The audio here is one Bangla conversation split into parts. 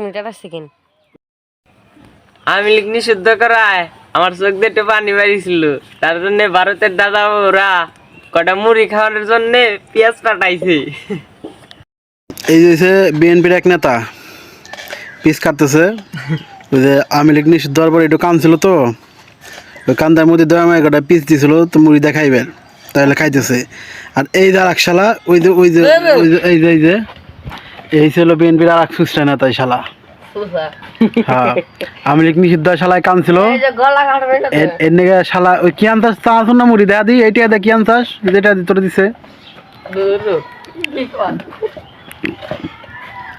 মিনিট আঠাশ সেকেন্ড আমি লিখ নিষিদ্ধ করায়। আমার চোখ দিয়ে একটু পানি বাড়িছিল তার জন্য ভারতের দাদা ওরা কটা মুড়ি খাওয়ানোর জন্য পেঁয়াজ পাঠাইছে। এই যে বিএনপির এক নেতা। পিস কাটতেছে। ওই যে লীগ নিষিদ্ধ হওয়ার পর একটু কান ছিল তো। ওই কান্দার মধ্যে দয়া মায় কটা পিস দিছিল তো মুড়ি দেখাইবেন। তাহলে খাইতেছে। আর এই যে আর এক শালা ওই যে ওই যে ওই যে এই যে। এই ছিল বিএনপির আর এক সুস্থ নেতা এই শালা হ্যাঁ লীগ নিষিদ্ধ শালায় এর- শালা ওই কি আনতাস তা আসুন না মুড়ি? দেয়া দি এইটা দে কি আনতাস যেটা তোর দিছে।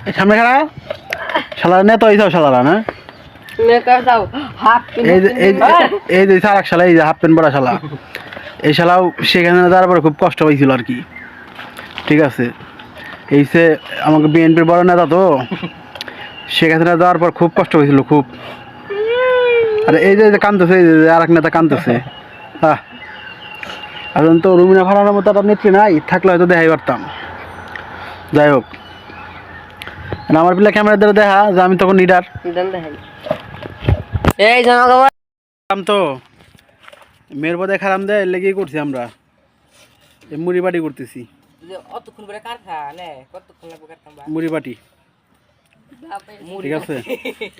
এই সামনে খাড়া। শালা নেতা হইছাও শালারা না? এই যে সারাক শালা এই যে হাফ প্যান্ট পরা শালা। এই শালাও সেখানে তারপরে খুব কষ্ট পাইছিল আর কি। ঠিক আছে? এই সে আমাকে বিএনপির বড় নেতা তো। সেখানে যাওয়ার পর খুব কষ্ট হয়েছিল খুব। আরে এই যে কান্দতেছে এই যে আর এক নেতা কান্দতেছে হ্যাঁ এখন তো রুমিনা ফালানোর মতো একটা নেত্রী নাই থাকলে হয়তো দেখাই পারতাম। যাই হোক। আমার পিলা ক্যামেরা দ্বারা দেখা যে আমি তখন লিডার এই কাপড় তো। মেয়ের পদে খারাম দেয় লেগেই করছি আমরা। মুড়ি বাড়ি করতেছি। অতক্ষণ করে কার কতক্ষণ লাগবে কার মুড়ি বাটি ঠিক আছে।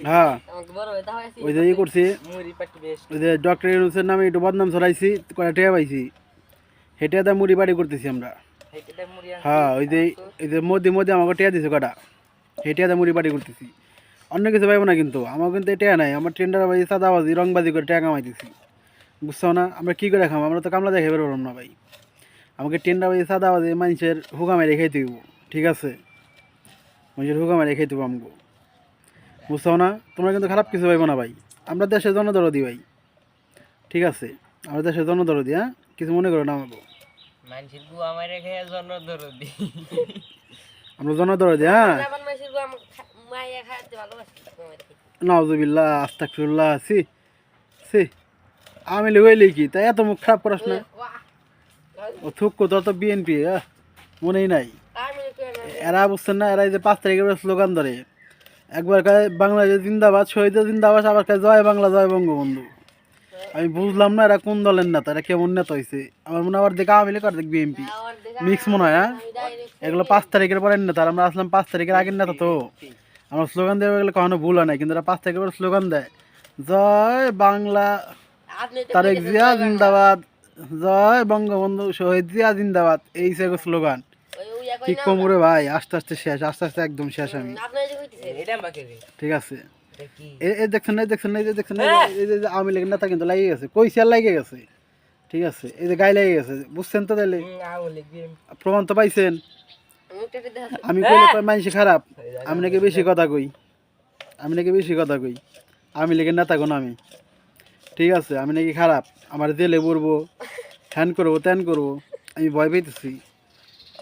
হ্যাঁ। ওই যে করছি। ওই যে ডক্টর ইউনুসের নামে একটু বদনাম ছড়াইছি কয়টা টেয়া পাইছি। হেঁটে দা মুড়ি করতেছি আমরা। হ্যাঁ ওই যে ওই যে মোদি মোদি আমাকে টেয়া দিছে কটা হেঁটে দা মুড়ি করতেছি। অন্য কিছু পাইবো না কিন্তু। আমার কিন্তু টেয়া নাই। আমার টেন্ডার বাজি সাদাবাজি রংবাজি করে টেয়া কামাইতেছি। বুঝছ না? আমরা কী করে খাব আমরা তো কামলা দেখে বেরোলাম না ভাই। আমাকে টেন্ডা বাজে সাদা বাজে মানুষের হুকামে রেখে দিব ঠিক আছে? মানুষের হুকামে রেখে দিব আমাকে। বুঝছ না? তোমরা কিন্তু খারাপ কিছু পাইবো না ভাই। আমরা দেশের জন্য জনদরদি ভাই ঠিক আছে? আমরা দেশের জন্য জনদরদি হ্যাঁ? কিছু মনে করো না আমাকে। মানুষের জন্য দরদি আমরা জনদরদি হ্যাঁ? আবার মাসির গো আমাকে মাইয়া খাইতে ভালোবাসি নাউজুবিল্লাহ আস্তাকফিরুল্লাহ সি সি আমি কি? তাই এত মুখ খারাপ করাস না। ও তোর তো বিএনপি মনেই নাই। এরা বুঝছেন না, এরা যে পাঁচ তারিখের স্লোগান ধরে। একবার কয় বাংলাদেশ জিন্দাবাদ, শহীদ জিন্দাবাদ, আবার কয়, জয় বাংলা, জয় বঙ্গবন্ধু। আমি বুঝলাম না, এরা কোন দলের নেতা, এরা কেমন নেতা হয়েছে আমার মনে আবার দেখে আওয়ামী লীগ আর দেখ বিএনপি মিক্স মনে হয় হ্যাঁ? এগুলো পাঁচ তারিখের পরের নেতা আমরা আসলাম পাঁচ তারিখের আগের নেতা তো। আমার স্লোগান দেওয়া গেলে কখনো ভুল হয় না কিন্তু এরা পাঁচ তারিখের পরে স্লোগান দেয়, জয় বাংলা, তারেক জিয়া, জিন্দাবাদ। জয় বঙ্গবন্ধু শহীদ জিয়া জিন্দাবাদ এই সে স্লোগান ওই ওই এক কি কমরে ভাই আস্তে আস্তে শেষ আস্তে আস্তে একদম শেষ আমি ঠিক আছে কি এ এ দেখছেন না এই দেখছেন না এই যে দেখছেন এই যে- এই যে যে আওয়ামী লীগের নেতা কিন্তু লাগিয়ে গেছে কই সিয়ার লাগিয়ে গেছে ঠিক আছে এই যে গায়ে লেগে গেছে বুঝছেন তো তাহলে প্রমাণ তো পাইছেন আমি কইলে কয় মানুষ খারাপ আমি নাকি বেশি কথা কই আমি নাকি বেশি কথা কই আমি লেগে নেতা কোন আমি ঠিক আছে আমি নাকি খারাপ আমার জেলে পড়ব হ্যান করব ত্যান করব। আমি ভয় পেতেছি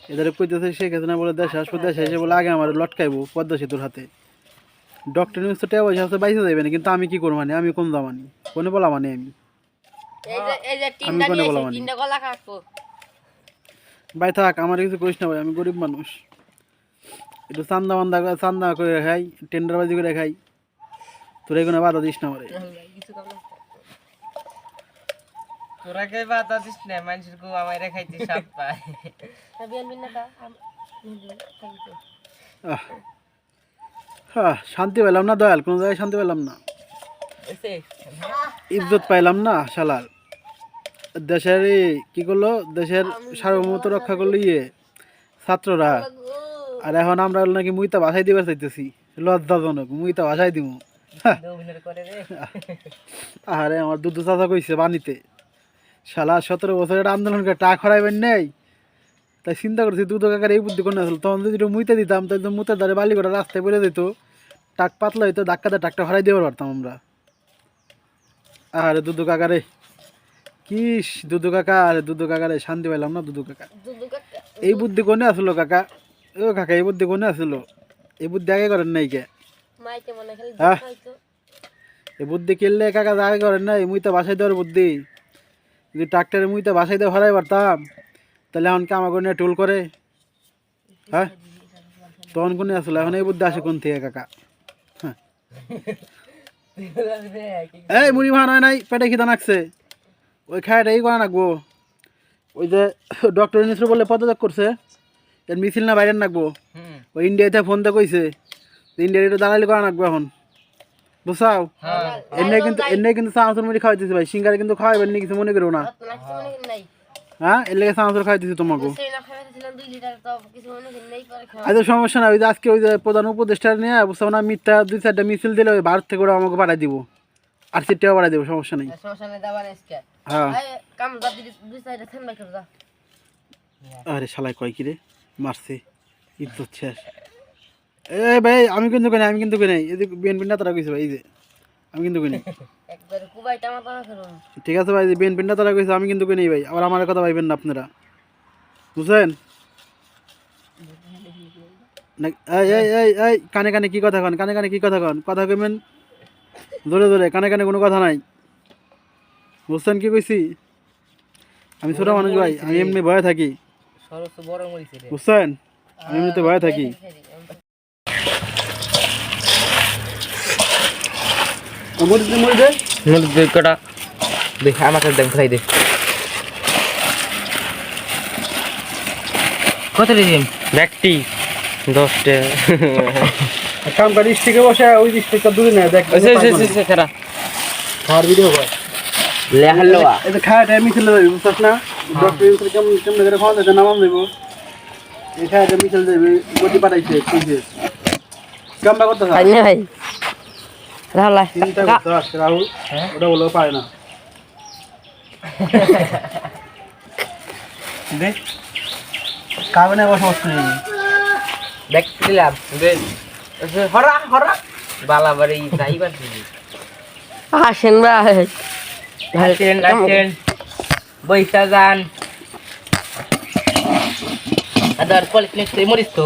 এদের কইতেছে শেখ হাসিনা বলে দেশ আসব দেশ এসে বলে আগে আমার লটকাইবো পদ্মা সেতুর হাতে। ডক্টর নিউজ তো পয়সা আছে বাইসে যাবে না কিন্তু আমি কি করব মানে? আমি কোন দামানি কোনে বলা মানে আমি? আমি কোনে বলা মানি? ভাই থাক আমার কিছু করিস না ভাই আমি গরিব মানুষ। একটু চান্দা করে- চান্দা করে খাই টেন্ডারবাজি করে খাই। তোর এগুলো বাধা দিস না আমারে। না তোরা কে বাতা দিস না মানুষের গু আমার রেখাইতে সাপ পায়। আহ, শান্তি পেলাম না দয়াল কোনো জায়গায় শান্তি পেলাম না। এসে ইজ্জত পাইলাম না শালার। দেশের কি করল? দেশের সার্বভৌমত্ব রক্ষা করল ইয়ে ছাত্ররা। আর এখন আমরা হলো নাকি মুইতা ভাষাই দিবার চাইতেছি লজ্জাজনক মুইতা ভাষাই দিব আরে আমার দুধ চাচা কইছে বানিতে শালা সতেরো বছরের আন্দোলন করে টাকা খরাইবেন নেই। তাই চিন্তা করছি দুধ কাকার এই বুদ্ধি করে আসলো? তখন যদি মুইতে দিতাম তাই তো মুতের দ্বারে বালি করে রাস্তায় পড়ে যেত। টাক পাতলা হইতো ধাক্কাতে টাকটা হরাই দেবার পারতাম আমরা। আরে দুধু কাকারে কিস দুধু কাকা আরে দুধু কাকারে শান্তি পাইলাম না দুধু কাকা। এই বুদ্ধি কোনে আসলো কাকা? ও কাকা এই বুদ্ধি কোনে আসলো? এই বুদ্ধি আগে করেন নাই কে। এই বুদ্ধি কিনলে কাকা আগে করেন নাই মুই তো বাসাই দেওয়ার বুদ্ধি। যদি ট্রাক্টরে মুই তো বাসাই দিয়ে হরাই পারতাম তাহলে এখন কামা করে টুল করে? হ্যাঁ? তখন কোনে আসলো? এখন এই বুদ্ধি আসে কোন থেকে কাকা? হ্যাঁ? এই মুড়ি ভাড়া হয় নাই পেটে খিদা নাকছে ওই খায়াটাই করা নাকবো ওই যে ডক্টর ইনিসর বলে পদত্যাগ করছে এর মিছিল না বাইরে নাকবো ওই ইন্ডিয়াতে ফোন তো কইছে ইন্ডিয়ার একটু দালালি করা নাকবো এখন। বুঝছাও? হ্যাঁ। এমনি কিন্তু এমনি কিন্তু চানাচুর মুড়ি খাওয়াইতেছি ভাই সিঙ্গারে কিন্তু খাওয়াইবেন নি কিছু মনে করো না। হ্যাঁ? এর লেগে চানাচুর খাওয়াইতেছি তোমাকে। সেই না খাইছিলাম দুই লিটার তো কিছু নাই আজ সমস্যা না ওই যে আজকে ওই যে প্রধান উপদেষ্টা নিয়ে বুঝছ না মিথ্যা দুই চারটা মিছিল দিলে ওই ভারত থেকে ওরা আমাকে পাঠাই দিব। আর সিটটাও পাঠাই দেবো সমস্যা নেই। হ্যাঁ। আরে শালাই কয় কি রে? মারছে ইজ্জত শেষ। এ ভাই আমি কিন্তু কিনে আমি কিন্তু কিনে এই যে বিএনপি নেতারা কইছে ভাই এই যে। আমি কিন্তু কিনে ঠিক আছে ভাই যে বিএনপি নেতারা কইছে আমি কিন্তু কিনে ভাই। আবার আমার কথা ভাইবেন না আপনারা। বুঝছেন? এই এই এই এই কানে কানে কি কথা কন কানে কানে কি কথা কন? কথা কইবেন? জোরে জোরে কানে কানে কোনো কথা নাই। বুঝছেন কি কইছি? আমি ছোট মানুষ ভাই আমি এমনি ভয়ে থাকি। বুঝছেন? আমি এমনিতে ভয়ে থাকি। মরিচ দে মরিচ দে। মুরগি দুই কটা? দেখ আমাকে দেখ খাই দে। কত দিন ব্যক্তি। দশটা এক কাম বসে ওই দূরে নেয় দেখ। খারা খাওয়ার ভিডিও কর লে হাল্লো। খাওয়া টাইম বুঝছিস না? ডক্টর ইউসুফ কেমন কেমন করে খাওয়া নামাম দেবো। গতি পাঠাইছে কইছে কামটা করতে ভাই। রাহুল চিন্তা করতে আসছে রাহুল। ওটা বলেও পারে না। দেখ দেখ দিলাম দেখ হরা হরা। বালাবাড়ি যাইবার দিবি আসেন ভাই। আসেন আসেন বৈশা যান। আদার মরিস তো।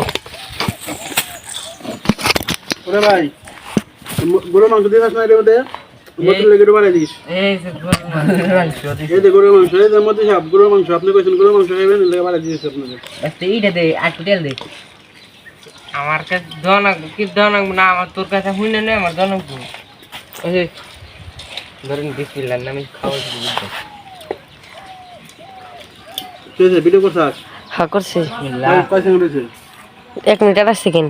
ওরে ভাই গরু মাংস দিয়ে খাস না রে ওদের বোতল লেগে একটু বাড়াই দিস এই যে মাংস এই যে গরুর মাংস এই যে মধ্যে সাপ গরুর মাংস। আপনি কইছেন গরুর মাংস খাইবেন লেগে বাড়াই দিয়েছে আপনাদের। আচ্ছা এইটা দে আর টোটাল দে। আমার কাছে কি না আমার তোর কাছে শুনে নেই আমার দনাক ধরেন বিসমিল্লাহ নামে খাওয়া ভিডিও করছাস? হ্যাঁ করছি। বিসমিল্লাহ কয় সেকেন্ড হয়েছে? এক মিনিট আঠাশ সেকেন্ড